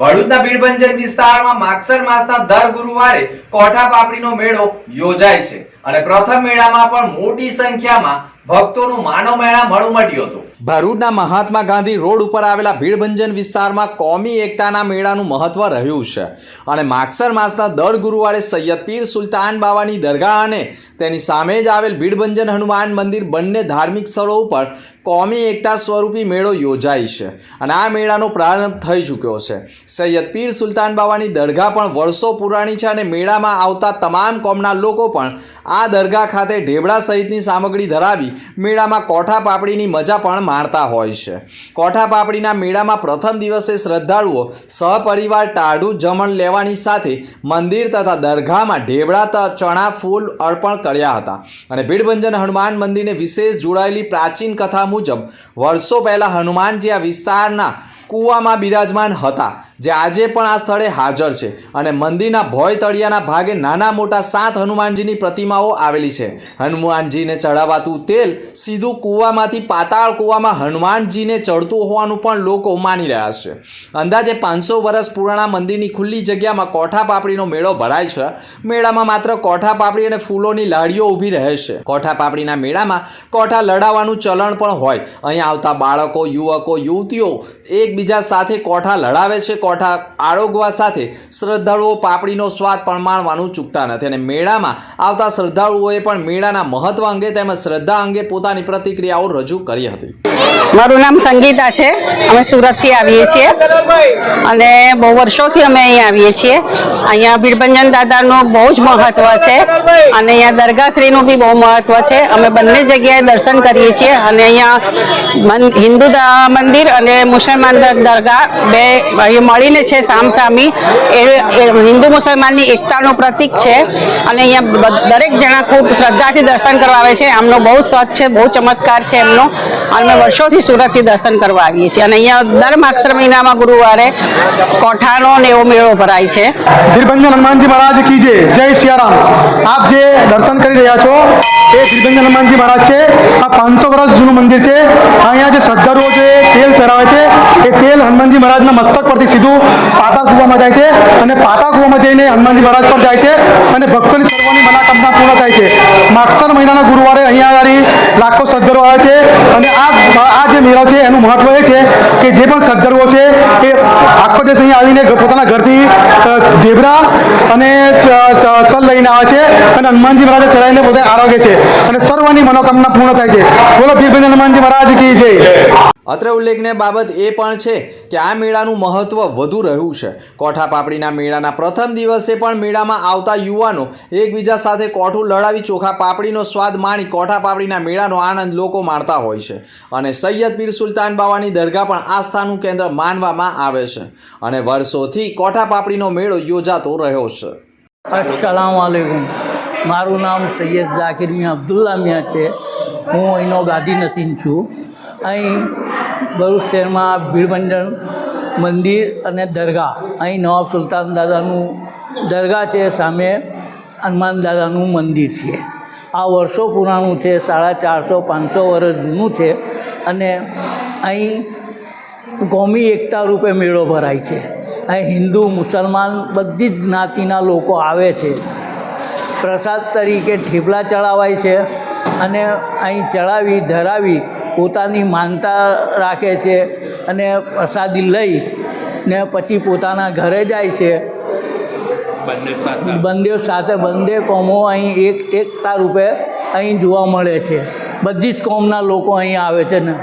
ભરૂચના બીડબંજર વિસ્તારમાં માગસર માસના દર ગુરુવારે કોઠા પાપડીનો મેળો યોજાય છે. અને પ્રથમ મેળામાં પણ મોટી સંખ્યામાં ભક્તોનું માનવ મેળા મળું મળ્યું હતું. ભરૂચના મહાત્મા ગાંધી રોડ ઉપર આવેલા ભીડભંજન વિસ્તારમાં કોમી એકતાના મેળાનું મહત્વ રહ્યું છે. અને માગસર માસના દર ગુરુવારે સૈયદ પીર સુલતાન બાવાની દરગાહ અને તેની સામે જ આવેલ ભીડભંજન હનુમાન મંદિર બંને ધાર્મિક સ્થળો ઉપર કોમી એકતા સ્વરૂપી મેળો યોજાય છે. અને આ મેળાનો પ્રારંભ થઈ ચૂક્યો છે. સૈયદ પીર સુલતાન બાવાની દરગાહ પણ વર્ષો પુરાણી છે અને મેળામાં આવતા તમામ કોમના લોકો પણ આ દરગાહ ખાતે ઢેબડા સહિતની સામગ્રી ધરાવી મેળામાં કોઠા પાપડીની મજા પણ માણતા હોય છે. કોઠા પાપડીના મેળામાં પ્રથમ દિવસે શ્રદ્ધાળુઓ સહપરિવાર ટાઢું જમણ લેવાની સાથે મંદિર તથા દરગાહમાં ઢેબળા ચણા, ફૂલ અર્પણ કર્યા હતા. અને ભીડભંજન હનુમાન મંદિરને વિશેષ જોડાયેલી પ્રાચીન કથા મુજબ વર્ષો પહેલાં હનુમાનજી આ વિસ્તારના કૂવામાં બિરાજમાન હતા. જે આજે પણ આ સ્થળે હાજર છે. અને મંદિરના ભોય તળિયાના ભાગે નાના મોટા સાત હનુમાનજીની પ્રતિમાઓ આવેલી છે. હનુમાનજીને ચડાવાતું તેલ સીધું કૂવામાંથી પાતાળ કૂવામાં હનુમાનજીને ચડતું હોવાનું પણ લોકો માની રહ્યા છે. અંદાજે પાંચસો વર્ષ પુરાણા મંદિરની ખુલ્લી જગ્યામાં કોઠા પાપડીનો મેળો ભરાય છે. મેળામાં માત્ર કોઠા પાપડી અને ફૂલોની લાડીઓ ઊભી રહે છે. કોઠા પાપડીના મેળામાં કોઠા લડાવવાનું ચલણ પણ હોય. અહીં આવતા બાળકો, યુવકો, યુવતીઓ એકબીજા સાથે કોઠા લડાવે છે કોઠા આરોગવા સાથે શ્રદ્ધાળુઓ પાપડીનો સ્વાદ પણ માણવાનું ચૂકતા નથી અને મેળામાં આવતા શ્રદ્ધાળુઓએ પણ મેળાના મહત્વ અંગે તેમજ શ્રદ્ધા અંગે પોતાની પ્રતિક્રિયાઓ રજૂ કરી હતી. મારું નામ સંગીતા છે. અમે સુરતથી આવીએ છીએ. અને બહુ વર્ષોથી અમે અહીં આવીએ છીએ. અહીંયા ભીડભંજન દાદાનું બહુ જ મહત્વ છે. અને અહીંયા દરગાહશ્રીનું બી બહુ મહત્વ છે. અમે બંને જગ્યાએ દર્શન કરીએ છીએ. અને અહીંયા હિન્દુ મંદિર અને મુસલમાન દરગાહ બે મળીને છે સામસામી. એ હિન્દુ મુસલમાનની એકતાનું પ્રતીક છે. અને અહીંયા દરેક જણા ખૂબ શ્રદ્ધાથી દર્શન કરવા આવે છે. આમનો બહુ સત છે, બહુ ચમત્કાર છે એમનો. અને વર્ષોથી સુરતથી દર્શન કરવા આવીએ છીએ. અને અહીંયા દર માક્ષર મહિનામાં ગુરુવારે કોઠાનો ને એવો મેળો ભરાય છે. ભીરભંજન હનુમાનજી મહારાજ કી જય. જય સિયારામ. આપ જે દર્શન કરી રહ્યા છો, એ ભીરભંજન હનુમાનજી મહારાજ છે. આ પાંચસો વર્ષ જૂનું મંદિર છે. અહીંયા જે શ્રદ્ધાળુઓ છે તેલ ચરાવે છે. એ તેલ હનુમાનજી મહારાજના મસ્તક પરથી સીધું પાતા કૂવામાં જાય છે અને પાતા કૂવામાં જઈને હનુમાનજી મહારાજ પર જાય છે અને ભક્તોની સર્વની મનોકામના પૂર્ણ થાય છે. માગસર મહિનાના ગુરુવારે અહીંયા આગળ લાખો શ્રદ્ધરો આવે છે અને આ આ જે મેળો છે એનું મહત્વ એ છે કે જે પણ શ્રદ્ધરો છે એ આખો દેશ અહીંયા આવીને પોતાના ઘરથી ઢેબરા અને તલ લઈને આવે છે અને હનુમાનજી મહારાજે ચડાવીને પોતે આરોગે છે અને સર્વની મનોકામના પૂર્ણ થાય છે. બોલો ભીરભંજન હનુમાનજી મહારાજ કી જય. અત્રે ઉલ્લેખનીય બાબત એ પણ છે કે આ મેળાનું મહત્ત્વ વધુ રહ્યું છે. કોઠા પાપડીના મેળાના પ્રથમ દિવસે પણ મેળામાં આવતા યુવાનો એકબીજા સાથે કોઠું લડાવી ચોખા પાપડીનો સ્વાદ માણી કોઠા પાપડીના મેળાનો આનંદ લોકો માણતા હોય છે. અને સૈયદ પીર સુલતાન બાવાની દરગાહ પણ આસ્થાનું કેન્દ્ર માનવામાં આવે છે. અને વર્ષોથી કોઠા પાપડીનો મેળો યોજાતો રહ્યો છે. અસલામ મારું નામ સૈયદ ઝાકિર મિયા અબ્દુલ્લા મિયા છે. હું અહીંનો ગાદી નસીન છું. અહીં ભરૂચ શહેરમાં ભીડભંજન મંદિર અને દરગાહ. અહીં નવાબ સુલતાન દાદાનું દરગાહ છે, સામે હનુમાન દાદાનું મંદિર છે. આ વર્ષો પુરાણું છે, સાડા ચારસો પાંચસો વર્ષ જૂનું છે અને અહીં કોમી એકતા રૂપે મેળો ભરાય છે. અહીં હિન્દુ, મુસલમાન બધી જ જ્ઞાતિના લોકો આવે છે. પ્રસાદ તરીકે ઠેપલા ચડાવાય છે અને અહીં ચડાવી, ધરાવી પોતાની માનતા રાખે છે અને પ્રસાદી લઈ ને પછી પોતાના ઘરે જાય છે. બંને સાથે. બંને કોમો અહીં એક એકતા રૂપે અહીં જોવા મળે છે. બધી જ કોમના લોકો અહીં આવે છે ને.